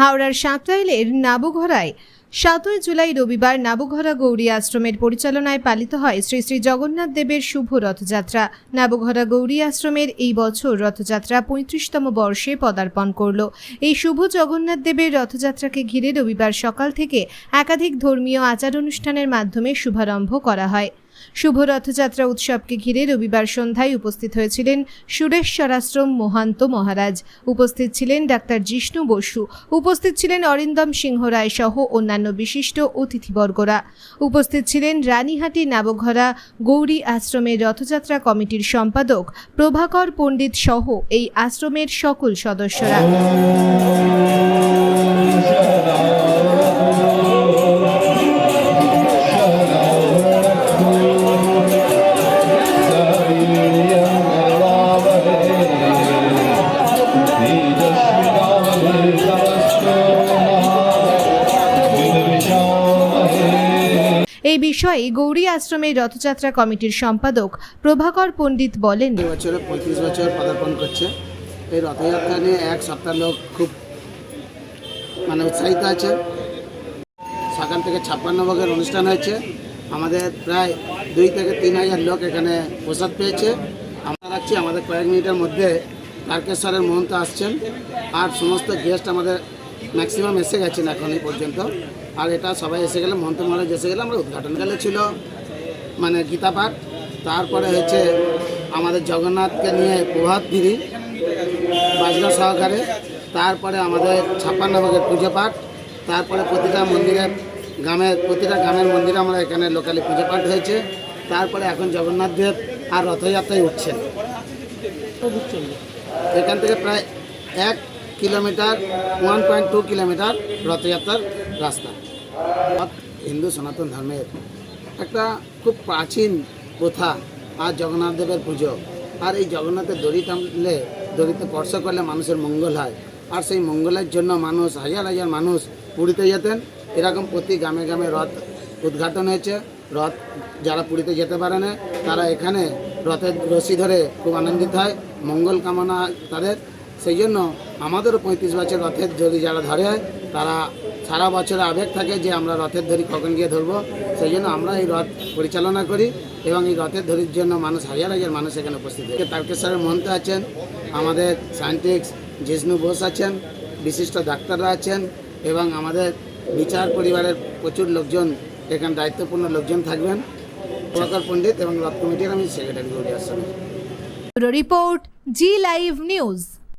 হাওড়ার সাঁকরাইলের নাবুঘরায় সাতই জুলাই রবিবার নাবুঘরা গৌরী আশ্রমের পরিচালনায় পালিত হয় শ্রী শ্রী জগন্নাথ দেবের শুভ রথযাত্রা। নাবুঘরা গৌরী আশ্রমের এই বছর রথযাত্রা পঁয়ত্রিশতম বর্ষে পদার্পণ করল। এই শুভ জগন্নাথ দেবের রথযাত্রাকে ঘিরে রবিবার সকাল থেকে একাধিক ধর্মীয় আচার অনুষ্ঠানের মাধ্যমে শুভারম্ভ করা হয়। শুভ রথযাত্রা উৎসবকে ঘিরে রবিবার সন্ধ্যায় উপস্থিত হয়েছিলেন সুরেশ্বরাশ্রম মহান্ত মহারাজ। উপস্থিত ছিলেন ডাক্তার জিষ্ণু বসু। উপস্থিত ছিলেন অরিন্দম সিংহ রায় সহ অন্যান্য বিশিষ্ট অতিথিবর্গরা। উপস্থিত ছিলেন রানীহাটি নাবঘরা গৌরী আশ্রমের রথযাত্রা কমিটির সম্পাদক প্রভাকর পণ্ডিত সহ এই আশ্রমের সকল সদস্যরা। এই বিষয়ে গৌরী আশ্রমের রথযাত্রা কমিটির সম্পাদক প্রভাকর পণ্ডিত বলেন। বছরে পঁয়ত্রিশ বছর পদার্পণ করছে। এই রথযাত্রা নিয়ে এক সপ্তাহ লোক খুব মানে উৎসাহিত আছে। সকাল থেকে ছাপ্পান্ন ভোগের অনুষ্ঠান হয়েছে। আমাদের প্রায় দুই থেকে তিন হাজার লোক এখানে প্রসাদ পেয়েছে। আমরা রাখছি আমাদের কয়েক মিনিটের মধ্যে তারকেশ্বরের মহন্ত আসছেন। আর সমস্ত গেস্ট আমাদের ম্যাক্সিমাম এসে গেছেন এখন এই পর্যন্ত। আর এটা সবাই এসে গেলে মহন্ত মহারাজ এসে গেলে, আমরা উদ্ঘাটন গেলে ছিল মানে গীতা পাঠ। তারপরে হচ্ছে আমাদের জগন্নাথকে নিয়ে প্রভাত গিরি বাজনা সহকারে। তারপরে আমাদের ছাপ্পান্ন ভাগের পুজো পাঠ। তারপরে প্রতিটা মন্দিরে গ্রামের প্রতিটা গ্রামের মন্দিরে আমরা এখানে লোকালি পুজো পাঠ হয়েছে। তারপরে এখন জগন্নাথ দেব আর রথযাত্রায় উঠছেন। এখান থেকে প্রায় এক kilometre one point two kilometre রথযাত্রার রাস্তা। হিন্দু সনাতন ধর্মের একটা খুব প্রাচীন প্রথা, আর জগন্নাথ দেবের পুজো। আর এই জগন্নাথের দড়ি টানলে, দড়িতে স্পর্শ করলে মানুষের মঙ্গল হয়। আর সেই মঙ্গলের জন্য মানুষ, হাজার হাজার মানুষ পুরীতে যেতেন। এরকম প্রতি গ্রামে গ্রামে রথ উদ্ঘাটন হয়েছে। রথ যারা পুরীতে যেতে পারে না, তারা এখানে রথের রশি ধরে খুব আনন্দিত হয়। মঙ্গল কামনা তাদের। সেই জন্য আমাদেরও পঁয়ত্রিশ বছর রথের যদি যারা ধরে, তারা সারা বছরে আবেগ থাকে যে আমরা রথের ধরি কখন গিয়ে ধরবো, সেই জন্য আমরা এই রথ পরিচালনা করি এবং এই রথের ধরির জন্য মানুষ হাজার হাজার মানুষ এখানে উপস্থিত থাকে। তারকেশ্বরের মহন্ত আছেন, আমাদের সায়েন্টিস্ট জিষ্ণু বোস আছেন, বিশিষ্ট ডাক্তাররা আছেন এবং আমাদের বিচার পরিবারের প্রচুর লোকজন, এখানে দায়িত্বপূর্ণ লোকজন থাকবেন। প্রকার পণ্ডিত এবং রথ কমিটির আমি secretary report Zee live news.